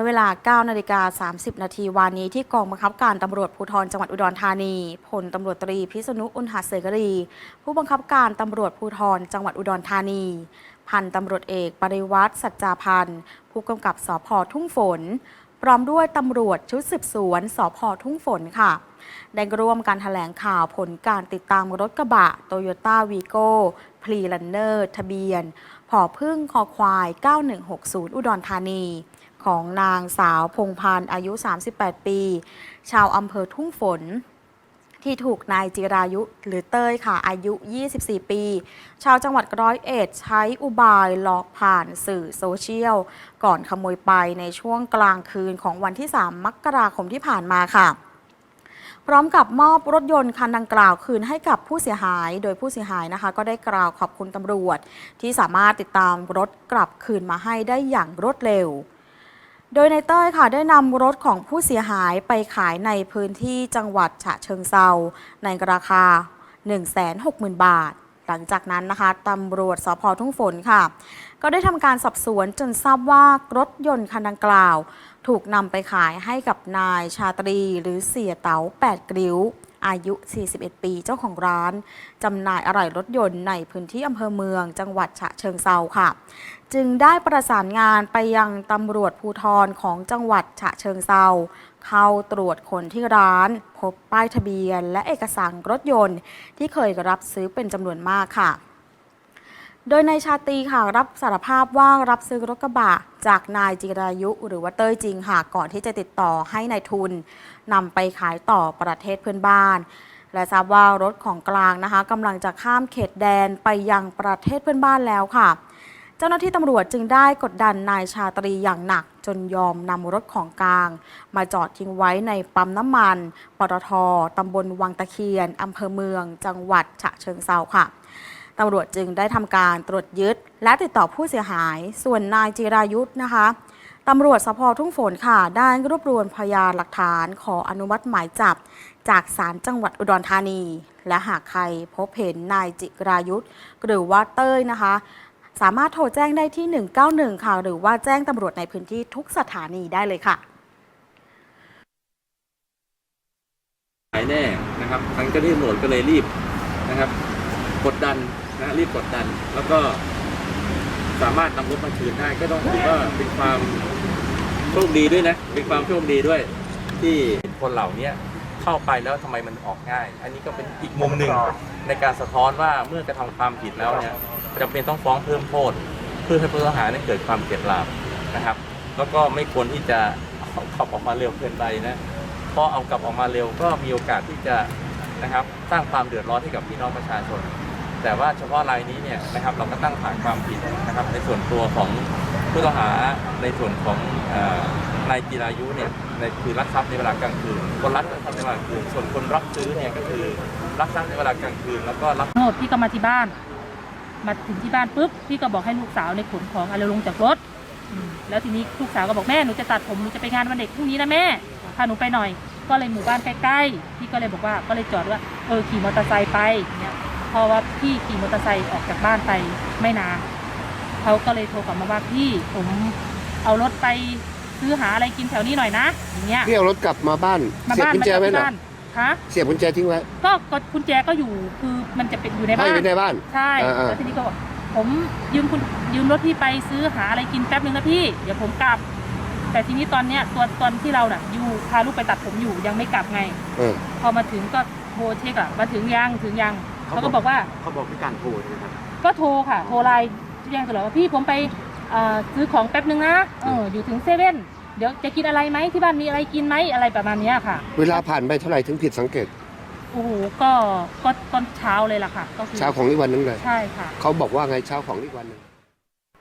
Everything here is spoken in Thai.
มื่อเวลา 9 นาฬิกา 30 นาทีวานนี้ที่กองบังคับการตำรวจภูธรจังหวัดอุดรธานีพลตำรวจตรีพิษณุอุณหเสกรี ผู้บังคับการตำรวจภูธรจังหวัดอุดรธานี พันตำรวจเอกปริวัติสัจจาพันธ์ผู้กำกับสพทุ่งฝน พร้อมด้วยตำรวจชุดสืบสวนสพทุ่งฝนค่ะ ได้ร่วมการแถลงข่าวผลการติดตามรถกระบะโตโยต้าวีโก้พรีลันเนอร์ทะเบียนผอพึ่งคอควาย 9160 อุดรธานี ของนางสาวพงพันธ์อายุ 38 ปี ชาวอำเภอทุ่งฝน ที่ถูกนายจิรายุหรือเต้ยค่ะอายุ 24 ปี ชาวจังหวัดร้อยเอ็ดใช้อุบายหลอกผ่านสื่อโซเชียล ก่อนขโมยไปในช่วงกลางคืนของวันที่ 3 มกราคมที่ผ่านมาค่ะพร้อมกับมอบรถยนต์คันดังกล่าวคืนให้กับผู้เสียหาย โดยผู้เสียหายนะคะ ก็ได้กล่าวขอบคุณตำรวจ ที่สามารถติดตามรถกลับคืนมาให้ได้อย่างรวดเร็ว โดยในเต้ยค่ะได้นำรถของผู้เสียหายไปขายในพื้นที่จังหวัดฉะเชิงเซาในราคา 160,000 บาท หลังจากนั้นนะคะตำรวจสพทุ่งฝนค่ะ ก็ได้ทำการสอบสวนจนทราบว่ารถยนต์คันดังกล่าว ถูกนำไปขายให้กับนายชาตรีหรือเสียเต๋า8กริ้ว อายุ 41 ปี เจ้าของร้านจำหน่ายอะไหล่รถยนต์ในพื้นที่อำเภอเมือง จังหวัดฉะเชิงเซาค่ะ จึงได้ประสานงานไปยังตำรวจภูธรของจังหวัดฉะเชิงเซาเข้าตรวจคนที่ร้าน พบป้ายทะเบียน และเอกสารรถยนต์ ที่เคยรับซื้อเป็นจำนวนมากค่ะ โดยนายชาตรีค่ะรับสารภาพว่ารับซื้อรถกระบะจากนายจิรายุหรือว่าเต้ยจริงค่ะก่อนที่จะติดต่อให้นายทุนนำไปขายต่อประเทศเพื่อนบ้าน และทราบว่ารถของกลางนะคะกำลังจะข้ามเขตแดนไปยังประเทศเพื่อนบ้านแล้วค่ะ เจ้าหน้าที่ตำรวจจึงได้กดดันนายชาตรีอย่างหนัก จนยอมนำรถของกลาง มาจอดทิ้งไว้ในปั๊มน้ำมัน ปตทตำบลวังตะเคียนอำเภอเมือง จังหวัดฉะเชิงเซาค่ะ ตำรวจจึงได้ทำการตรวจยึด และติดต่อผู้เสียหาย ส่วนนายจิรายุทธนะคะตำรวจสพทุ่งฝนค่ะได้รวบรวมพยานหลักฐานขออนุมัติหมายจับ จากศาลจังหวัดอุดรธานี และหากใครพบเห็นนายจิรายุทธหรือว่าเต้ยนะคะ สามารถโทรแจ้งได้ที่ 191 ค่ะ หรือว่าแจ้งตำรวจในพื้นที่ทุกสถานีได้เลยค่ะหายแน่นะครับทางเจ้าหน้าที่ตำรวจก็เลยรีบนะครับกดดัน นะรีบกดดัน แล้วก็สามารถนำรถมาคืนได้ก็ต้องถือว่าเป็นความโชคดีด้วยนะเป็นความโชคดีด้วย ที่คนเหล่านี้เข้าไปแล้วทำไมมันออกง่าย อันนี้ก็เป็นอีกมุมหนึ่งในการสะท้อนว่าเมื่อกระทำความผิดแล้วเนี่ยจำเป็นต้องฟ้องเพิ่มโทษเพื่อให้ผู้ต้องหาเนี่ยเกิดความเข็ดหลาบนะครับ แล้วก็ไม่ควรที่จะขับออกมาเร็วเกินไปนะพอเอากลับออกมาเร็วก็มีโอกาสที่จะนะครับสร้างความเดือดร้อนให้กับพี่น้องประชาชน แต่ว่าเฉพาะรายนี้เนี่ยนะครับเราก็ตั้งฐานความผิดนะครับ ในส่วนตัวของผู้ต้องหาในส่วนของนายจิรายุเนี่ยในคือรักทรัพย์ในเวลากลางคืนคนรักทรัพย์ในเวลากลางคืนส่วนคนรับซื้อเนี่ยก็คือรักทรัพย์ในเวลากลางคืนแล้วก็รับโนดพี่ก็มาที่บ้าน มาถึงที่บ้านปุ๊บพี่ก็บอกให้ลูกสาวในขนของอะไรลงจากรถแล้วทีนี้ลูกสาวก็บอกแม่หนูจะตัดผมหนูจะไปงานวันเด็กพรุ่งนี้นะแม่พาหนูไปหน่อย ก็เลยหมู่บ้านใกล้ๆพี่ก็เลยบอกว่าก็เลยจอดว่าเออขี่มอเตอร์ไซค์ไปเงี้ย เพราะว่าพี่ขี่มอเตอร์ไซค์ออกจากบ้านไปไม่นานเขาก็เลยโทรกลับมาว่าพี่ผมเอารถไปซื้อหาอะไรกินแถวนี้หน่อยนะอย่างเงี้ยพี่เอารถกลับมาบ้านมาเสียบบ้านกุญมาแจจากไว้ที่เหรอบ้านฮะเสียบกุญแจทิ้งไว้ ก็ก็กุญแจก็อยู่คือมันจะเป็นอยู่ในให้บ้านไว้ในบ้านใช่อ่าๆแล้วทีนี้ก็บอกผมยืมคุณยืมรถพี่ไปซื้อหาอะไรกินแป๊บนึงนะพี่เดี๋ยวผมกลับ แต่ทีนี้ตอนเนี้ยตัวตอนที่เราน่ะอยู่พาลูกไปตัดผมอยู่ยังไม่กลับไงเออพอมาถึงก็โทรเช็คอะมาถึงยังถึงยัง เขาก็บอกว่าเขาบอกพี่การโทรใช่ไหมครับ ก็โทรค่ะ โทรไลน์แจ้งตลอดว่าพี่ผมไปเอ่อซื้อของแป๊บนึงนะเอออยู่ถึงเซเว่นเดี๋ยวจะกินอะไรไหมที่บ้านมีอะไรกินไหมอะไรประมาณเนี้ยค่ะ เวลาผ่านไปเท่าไหร่ถึงผิดสังเกต โอ้โหก็ก็ตอนเช้าเลยล่ะค่ะ ก็คือเช้าของอีกวันนึงเลย ใช่ค่ะ เขาบอกว่าไงเช้าของอีกวันหนึง